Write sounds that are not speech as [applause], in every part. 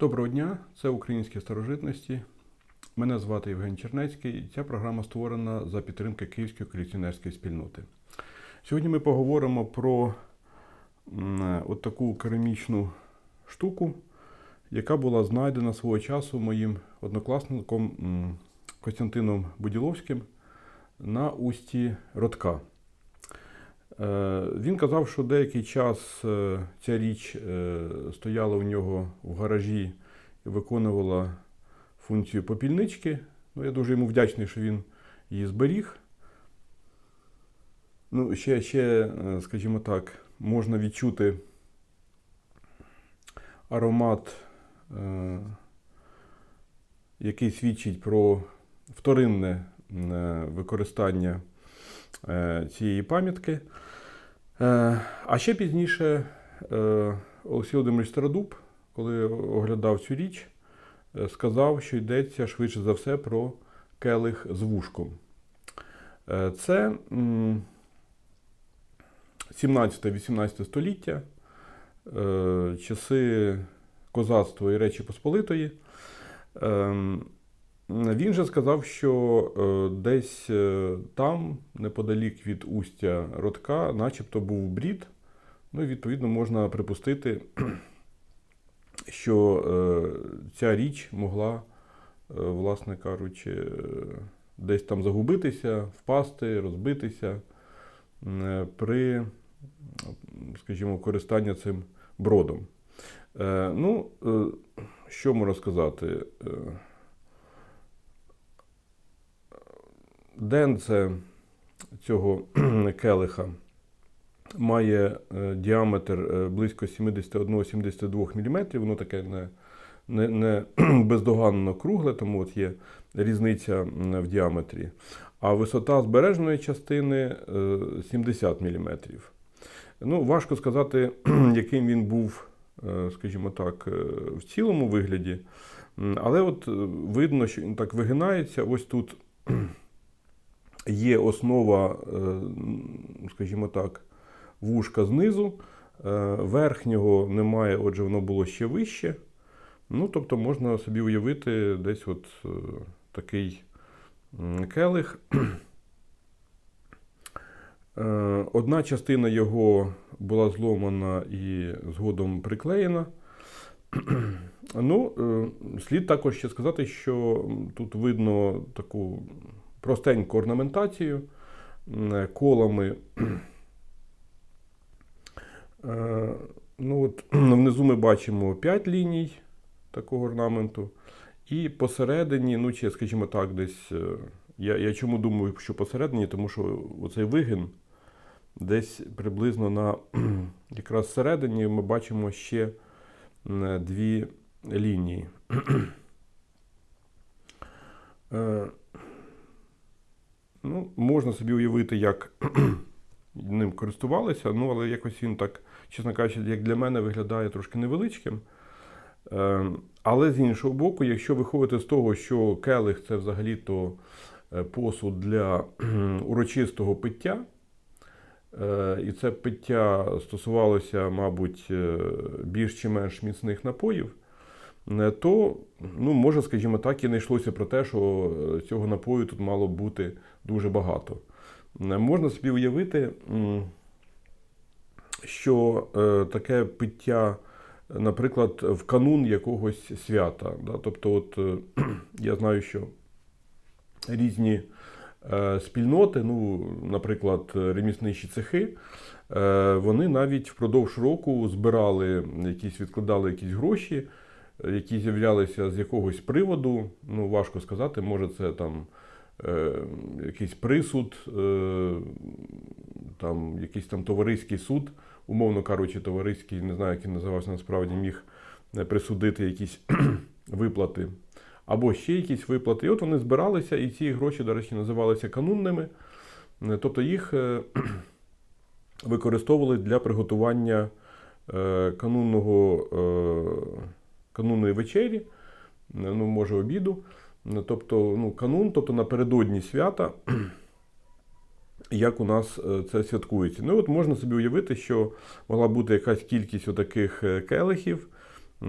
Доброго дня, це українські старожитності. Мене звати Євген Чернецький. і Ця програма створена за підтримки Київської колекціонерської спільноти. Сьогодні ми поговоримо про от таку керамічну штуку, яка була знайдена свого часу моїм однокласником Костянтином Буділовським на усті Ротка. Е, Він казав, що деякий час е, ця річ е, стояла у нього в гаражі і виконувала функцію попільнички. Ну, я дуже йому вдячний, що він її зберіг. Ну, ще, ще, скажімо так, можна відчути аромат, який свідчить про вторинне використання цієї пам'ятки. Е, А ще пізніше е, Олексій Володимирович Стародуб, коли оглядав цю річ, е, сказав, що йдеться швидше за все про келих з вушком. Це м, 17-18 століття, часи козацтва і Речі Посполитої. Він же сказав, що е, десь е, там, неподалік від устя Ротка, начебто був брід. Ну і відповідно можна припустити, [clears throat] що е, ця річ могла, власне кажучи, десь там загубитися, впасти, розбитися при, скажімо, користанні цим бродом. Ну, що можна сказати? Денце цього [clears throat] келиха має е, діаметр е, близько 71-72 мм. Воно таке не, не, не [clears throat] бездоганно кругле, тому от є різниця в діаметрі. А висота збережної частини е, 70 мм. Ну, важко сказати, [clears throat] яким він був, е, скажімо так, е, в цілому вигляді. Але от е, видно, що він так вигинається. Ось тут є основа, е, скажімо так, вушка знизу. Е, Верхнього немає, отже, воно було ще вище. Ну, тобто можна собі уявити десь от е, такий келих. Одна частина його була зломана і згодом приклеєна. Ну, слід також ще сказати, що тут видно таку простеньку орнаментацію колами. Е, Ну, от, [clears throat] внизу ми бачимо 5 ліній такого орнаменту. І посередині, ну, чи, скажімо так, десь. е, Я, я чому думаю, що посередині, тому що оцей вигин десь приблизно на [clears throat] якраз всередині ми бачимо ще дві лінії. [clears throat] Ну, можна собі уявити, як [clears throat] ним користувалися, ну, але якось він так, чесно кажучи, як для мене виглядає трошки невеличким. Е, Але з іншого боку, якщо виходити з того, що келих це взагалі-то е, посуд для [clears throat] урочистого пиття, е, і це пиття стосувалося, мабуть, е, більш чи менш міцних напоїв, то, ну, може, скажімо так, і не йшлося про те, що е, цього напою тут мало бути дуже багато. Е, Можна собі уявити, що е, таке пиття, наприклад, в канун якогось свята. Да? Тобто, от, е, [clears throat] я знаю, що різні е, спільноти, ну, наприклад, ремісничі цехи, е, вони навіть впродовж року збирали якісь, відкладали якісь гроші, е, які з'являлися з якогось приводу. Ну, важко сказати, може, це там е, якийсь присуд, е, там, якийсь там товариський суд, умовно кажучи, товариський, не знаю, як він називався насправді, міг е, присудити якісь [clears throat] виплати. Або ще якісь виплати. І от вони збиралися, і ці гроші, до речі, називалися канунними. Е, Тобто їх е, [clears throat] використовували для приготування канунного, канунної вечері, ну, може, обіду. Тобто, ну, канун, тобто напередодні свята, як у нас е, це святкується. Ну, от можна собі уявити, що могла бути якась кількість отаких е, келихів,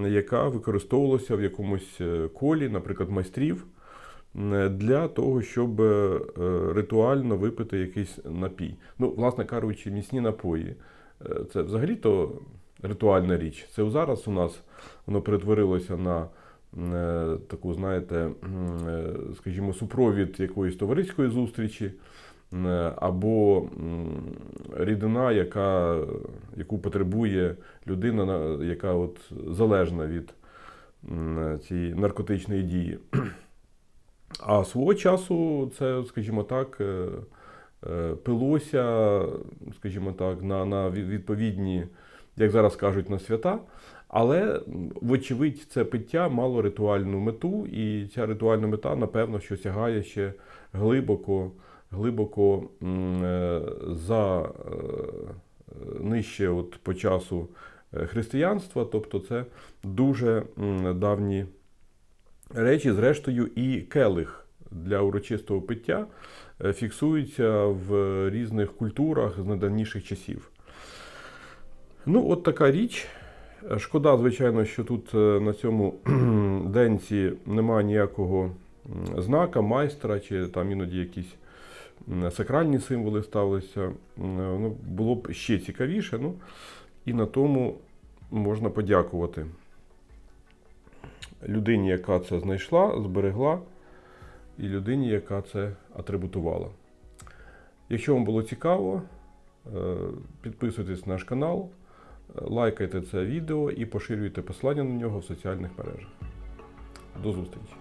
яка використовувалася в якомусь е, колі, наприклад, майстрів, для того, щоб ритуально випити якийсь напій. Ну, власне кажучи, міцні напої. Це взагалі-то ритуальна річ. Це зараз у нас воно перетворилося на е, таку, знаєте, е, скажімо, супровід якоїсь товариської зустрічі. е, Або рідина, яка, яку потребує людина, яка от залежна від цієї наркотичної дії. А свого часу це, скажімо так, пилося, скажімо так, на, на відповідні, як зараз кажуть, на свята. Але, вочевидь, це пиття мало ритуальну мету, і ця ритуальна мета, напевно, що сягає ще глибоко, глибоко е, за е, нижче от по часу е, християнства, тобто це дуже давні речі, зрештою, і келих для урочистого пиття фіксуються в різних культурах з найдавніших часів. Ну, от така річ. Шкода, звичайно, що тут е, на цьому [clears throat] денці немає ніякого знака, майстра, чи там іноді якісь сакральні символи ставилися. Ну, було б ще цікавіше. Ну, і на тому можна подякувати людині, яка це знайшла, зберегла, і людині, яка це атрибутувала. Якщо вам було цікаво, е, підписуйтесь на наш канал, лайкайте це відео і поширюйте посилання на нього в соціальних мережах. До зустрічі!